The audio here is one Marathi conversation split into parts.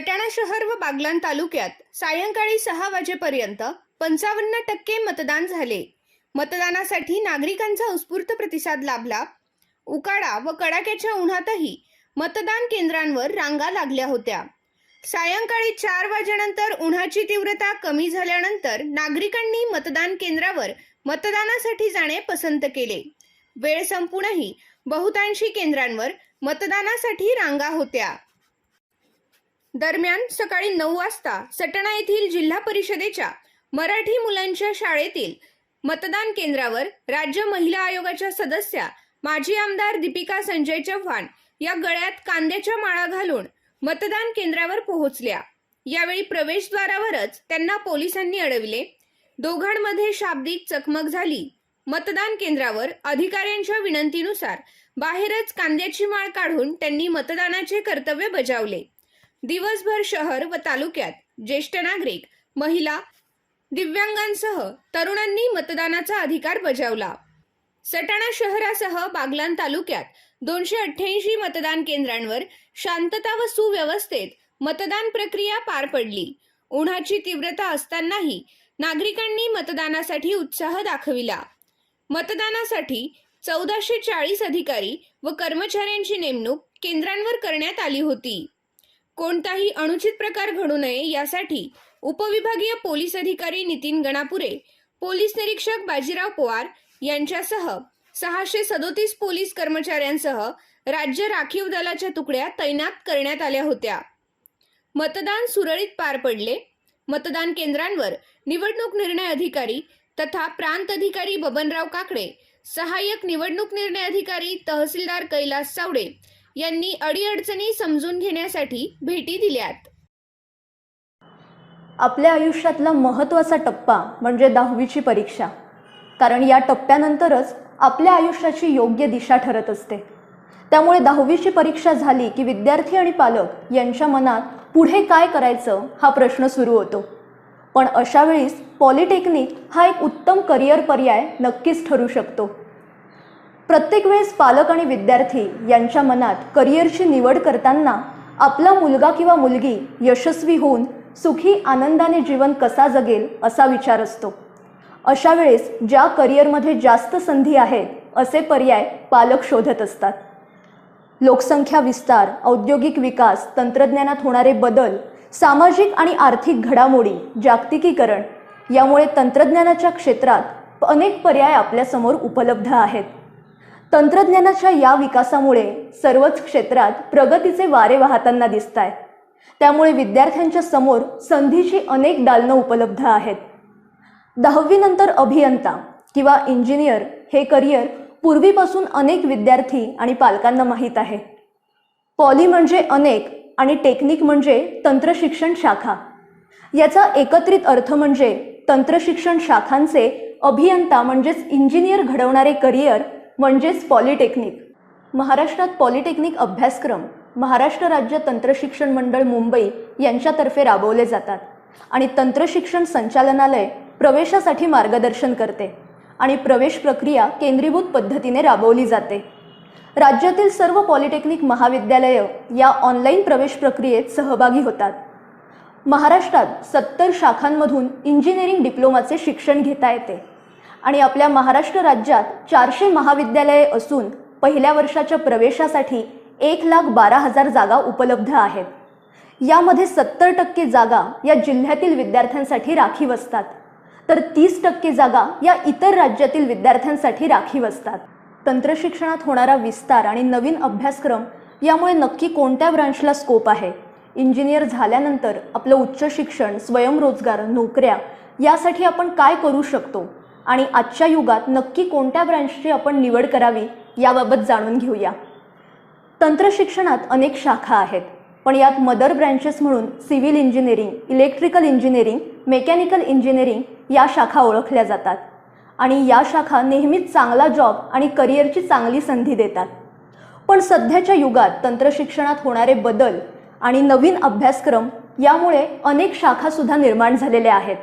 सटाणा शहर व बागलान तालुक्यात सायंकाळी सहा वाजेपर्यंत पंचावन्न टक्के मतदान झाले. मतदानासाठी नागरिकांचा उत्स्फूर्त प्रतिसाद लाभला. उकाडा व कडाक्याच्या उन्हातही मतदान केंद्रांवर रांगा लागल्या होत्या. सायंकाळी चार वाजेनंतर उन्हाची तीव्रता कमी झाल्यानंतर नागरिकांनी मतदान केंद्रावर मतदानासाठी जाणे पसंत केले. वेळ संपूनही बहुतांशी केंद्रांवर मतदानासाठी रांगा होत्या. दरम्यान सकाळी नऊ वाजता सटणा येथील जिल्हा परिषदेच्या मराठी मुलांच्या शाळेतील मतदान केंद्रावर राज्य महिला आयोगाच्या सदस्या माजी आमदार दीपिका संजय चव्हाण या गळ्यात कांद्याच्या माळा घालून मतदान केंद्रावर पोहोचल्या. यावेळी प्रवेशद्वारावरच त्यांना पोलिसांनी अडविले. दोघांमध्ये शाब्दिक चकमक झाली. मतदान केंद्रावर अधिकाऱ्यांच्या विनंतीनुसार बाहेरच कांद्याची माळ काढून त्यांनी मतदानाचे कर्तव्य बजावले. दिवसभर शहर व तालुक्यात ज्येष्ठ नागरिक महिला दिव्यांगांसह तरुणांनी मतदानाचा अधिकार बजावला. सटाणा शहरासह बागलान तालुक्यात दोनशे अठ्ठ्याऐंशी मतदान केंद्रांवर शांतता व सुव्यवस्थेत मतदान प्रक्रिया पार पडली. उन्हाची तीव्रता असतानाही नागरिकांनी मतदानासाठी उत्साह दाखविला. मतदानासाठी चौदाशे चाळीस अधिकारी व कर्मचाऱ्यांची नेमणूक केंद्रांवर करण्यात आली होती. कोणताही अनुचित प्रकार घडू नये यासाठी उपविभागीय पोलीस अधिकारी नितीन गणापुरे पोलीस निरीक्षक बाजीराव पवार यांच्यासह सहाशे सदोतीस पोलीस कर्मचाऱ्यांसह राज्य राखीव दलाच्या तुकड्या तैनात करण्यात आल्या होत्या. मतदान सुरळीत पार पडले. मतदान केंद्रांवर निवडणूक निर्णय अधिकारी तथा प्रांत अधिकारी बबनराव काकडे सहाय्यक निवडणूक निर्णय अधिकारी तहसीलदार कैलास सावडे यांनी अडीअडचणी समजून घेण्यासाठी भेटी दिल्यात. आपल्या आयुष्यातला महत्त्वाचा टप्पा म्हणजे दहावीची परीक्षा. कारण या टप्प्यानंतरच आपल्या आयुष्याची योग्य दिशा ठरत असते. त्यामुळे दहावीची परीक्षा झाली की विद्यार्थी आणि पालक यांच्या मनात पुढे काय करायचं हा प्रश्न सुरू होतो. पण अशावेळीस पॉलिटेक्निक हा एक उत्तम करिअर पर्याय नक्कीच ठरू शकतो. प्रत्येक वेळेस पालक आणि विद्यार्थी यांच्या मनात करिअरची निवड करताना आपला मुलगा किंवा मुलगी यशस्वी होऊन सुखी आनंदाने जीवन कसा जगेल असा विचार असतो. अशा वेळेस ज्या करिअरमध्ये जास्त संधी आहेत असे पर्याय पालक शोधत असतात. लोकसंख्या विस्तार औद्योगिक विकास तंत्रज्ञानात होणारे बदल सामाजिक आणि आर्थिक घडामोडी जागतिकीकरण यामुळे तंत्रज्ञानाच्या क्षेत्रात अनेक पर्याय आपल्यासमोर उपलब्ध आहेत. तंत्रज्ञानाच्या या विकासामुळे सर्वच क्षेत्रात प्रगतीचे वारे वाहताना दिसत आहेत त्यामुळे विद्यार्थ्यांच्या समोर संधीची अनेक दालनं उपलब्ध आहेत. दहावीनंतर अभियंता किंवा इंजिनियर हे करिअर पूर्वीपासून अनेक विद्यार्थी आणि पालकांना माहीत आहे. पॉली म्हणजे अनेक आणि टेक्निक म्हणजे तंत्रशिक्षण शाखा. याचा एकत्रित अर्थ म्हणजे तंत्रशिक्षण शाखांचे अभियंता म्हणजेच इंजिनियर घडवणारे करिअर म्हणजेच पॉलिटेक्निक. महाराष्ट्रात पॉलिटेक्निक अभ्यासक्रम महाराष्ट्र राज्य तंत्रशिक्षण मंडळ मुंबई यांच्यातर्फे राबवले जातात आणि तंत्रशिक्षण संचालनालय प्रवेशासाठी मार्गदर्शन करते आणि प्रवेश प्रक्रिया केंद्रीभूत पद्धतीने राबवली जाते. राज्यातील सर्व पॉलिटेक्निक महाविद्यालयं या ऑनलाईन प्रवेश प्रक्रियेत सहभागी होतात. महाराष्ट्रात सत्तर शाखांमधून इंजिनिअरिंग डिप्लोमाचे शिक्षण घेता येते. आणि आपल्या महाराष्ट्र राज्यात चारशे महाविद्यालये असून पहिल्या वर्षाच्या प्रवेशासाठी एक लाख बारा हजार जागा उपलब्ध आहेत. यामध्ये सत्तर टक्के जागा या जिल्ह्यातील विद्यार्थ्यांसाठी राखीव असतात तर तीस टक्के जागा या इतर राज्यातील विद्यार्थ्यांसाठी राखीव असतात तंत्रशिक्षणात होणारा विस्तार आणि नवीन अभ्यासक्रम यामुळे नक्की कोणत्या ब्रांचला स्कोप आहे? इंजिनियर झाल्यानंतर आपलं उच्च शिक्षण स्वयंरोजगार नोकऱ्या यासाठी आपण काय करू शकतो? आणि आजच्या युगात नक्की कोणत्या ब्रँचची आपण निवड करावी याबाबत जाणून घेऊया. तंत्रशिक्षणात अनेक शाखा आहेत पण यात मदर ब्रँचेस म्हणून civil engineering electrical engineering mechanical engineering या शाखा ओळखल्या जातात. आणि या शाखा नेहमीच चांगला जॉब आणि करिअरची चांगली संधी देतात. पण सध्याच्या युगात तंत्रशिक्षणात होणारे बदल आणि नवीन अभ्यासक्रम यामुळे अनेक शाखासुद्धा निर्माण झालेल्या आहेत.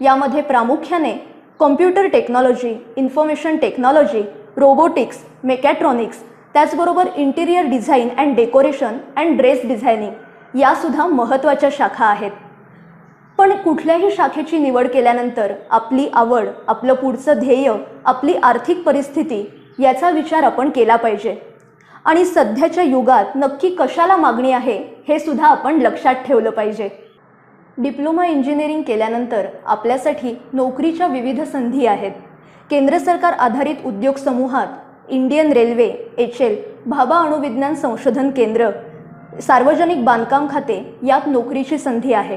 यामध्ये प्रामुख्याने computer technology information technology robotics mechatronics त्याचबरोबर interior design and decoration and dress designing यासुद्धा महत्त्वाच्या शाखा आहेत. पण कुठल्याही शाखेची निवड केल्यानंतर आपली आवड आपलं पुढचं ध्येय आपली आर्थिक परिस्थिती याचा विचार आपण केला पाहिजे. आणि सध्याच्या युगात नक्की कशाला मागणी आहे हे सुद्धा आपण लक्षात ठेवलं पाहिजे. डिप्लोमा इंजिनिअरिंग केल्यानंतर आपल्यासाठी नोकरीच्या विविध संधी आहेत. केंद्र सरकार आधारित उद्योग समूहात Indian railway H L Bhabha अणुविज्ञान संशोधन केंद्र सार्वजनिक बांधकाम खाते यात नोकरीची संधी आहे.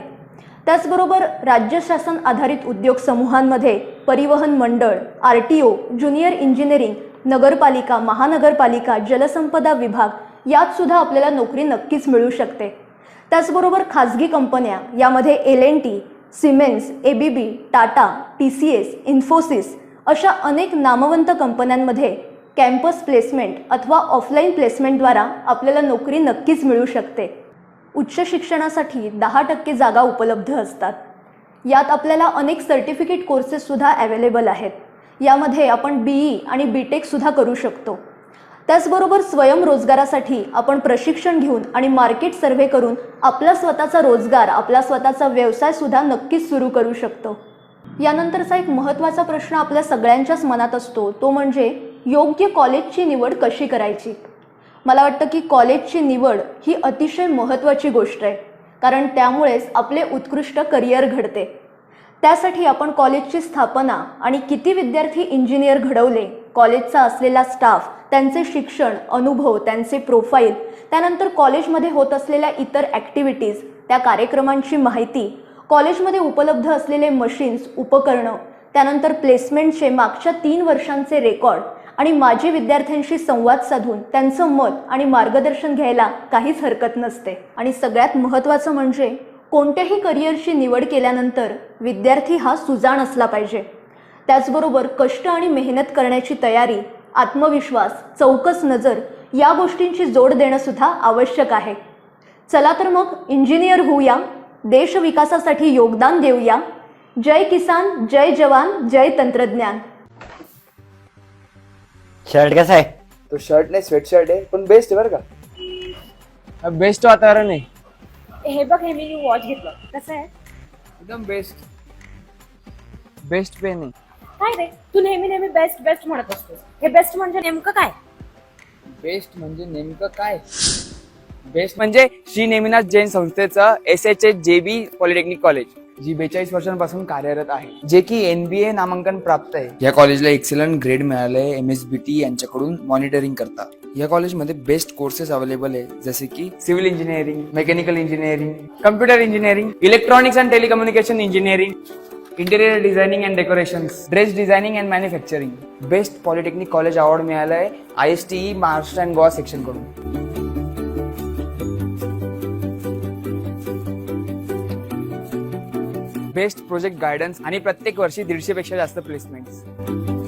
त्याचबरोबर राज्य शासन आधारित उद्योग समूहांमध्ये परिवहन मंडळ R T O junior engineering नगरपालिका महानगरपालिका जलसंपदा विभाग यात सुद्धा आपल्याला नोकरी नक्कीच मिळू शकते. त्याचबरोबर खाजगी कंपन्या यामध्ये L N T Siemens A B B Tata T C S Infosys अशा अनेक नामवंत कंपन्यांमध्ये कॅम्पस प्लेसमेंट अथवा ऑफलाईन प्लेसमेंटद्वारा आपल्याला नोकरी नक्कीच मिळू शकते. उच्च शिक्षणासाठी दहा टक्के जागा उपलब्ध असतात. यात आपल्याला अनेक सर्टिफिकेट कोर्सेससुद्धा अवेलेबल आहेत. यामध्ये आपण बी ई आणि बी टेकसुद्धा करू शकतो. त्याचबरोबर स्वयंरोजगारासाठी आपण प्रशिक्षण घेऊन आणि मार्केट सर्व्हे करून आपला स्वतःचा रोजगार आपला स्वतःचा व्यवसायसुद्धा नक्कीच सुरू करू शकतो. यानंतरचा एक महत्त्वाचा प्रश्न आपल्या सगळ्यांच्याच मनात असतो. तो म्हणजे योग्य कॉलेजची निवड कशी करायची? मला वाटतं की कॉलेजची निवड ही अतिशय महत्त्वाची गोष्ट आहे. कारण त्यामुळेच आपले उत्कृष्ट करिअर घडते. त्यासाठी आपण कॉलेजची स्थापना आणि किती विद्यार्थी इंजिनियर घडवले कॉलेजचा असलेला स्टाफ त्यांचे शिक्षण अनुभव त्यांचे प्रोफाईल त्यानंतर कॉलेजमध्ये होत असलेल्या इतर ॲक्टिव्हिटीज त्या कार्यक्रमांची माहिती कॉलेजमध्ये उपलब्ध असलेले मशीन्स उपकरणं त्यानंतर प्लेसमेंटचे मागच्या तीन वर्षांचे रेकॉर्ड आणि माजी विद्यार्थ्यांशी संवाद साधून त्यांचं मत आणि मार्गदर्शन घ्यायला काहीच हरकत नसते. आणि सगळ्यात महत्त्वाचं म्हणजे कोणत्याही करिअरची निवड केल्यानंतर विद्यार्थी हा सुजाण असला पाहिजे. त्याचबरोबर कष्ट आणि मेहनत करण्याची तयारी आत्मविश्वास चौकस नजर या गोष्टींची जोड देणं सुद्धा आवश्यक आहे. चला तर मग इंजिनियर होऊया देश विकासासाठी योगदान देऊया. जय किसान जय जवान जय तंत्रज्ञान. शर्ट कसा आहे? तो शर्ट नाही स्वेट शर्ट आहे पण बेस्ट आहे बरं का. बेस्ट वातावरण आहे. हे बघ हे मी वॉच घेतलं. कसं आहे? एकदम बेस्ट बेस्ट पेन आहे. काय रे? तू नेहमी नेहमी बेस्ट बेस्ट म्हणत असतोस. हे बेस्ट म्हणजे नेमकं काय? बेस्ट म्हणजे नेमकं काय? बेस्ट म्हणजे श्री नेमिनाथ जैन संस्थेचं एस एच एच जे बी पॉलिटेक्निक कॉलेज जी बेचाळीस वर्षांपासून कार्यरत आहे जे की एन बी ए नामांकन प्राप्त आहे. या कॉलेजला एक्सलंट ग्रेड मिळालंय एम एस बी टी यांच्याकडून मॉनिटरिंग करता या कॉलेजमध्ये बेस्ट कोर्सेस अवेलेबल आहे जसे की civil engineering mechanical engineering computer engineering electronics and telecommunication engineering interior designing and decoration dress designing and manufacturing best polytechnic college award मिळालाय I S T Maharashtra and Goa सेक्शनकडून best project guidance आणि प्रत्येक वर्षी दीडशे पेक्षा जास्त प्लेसमेंट्स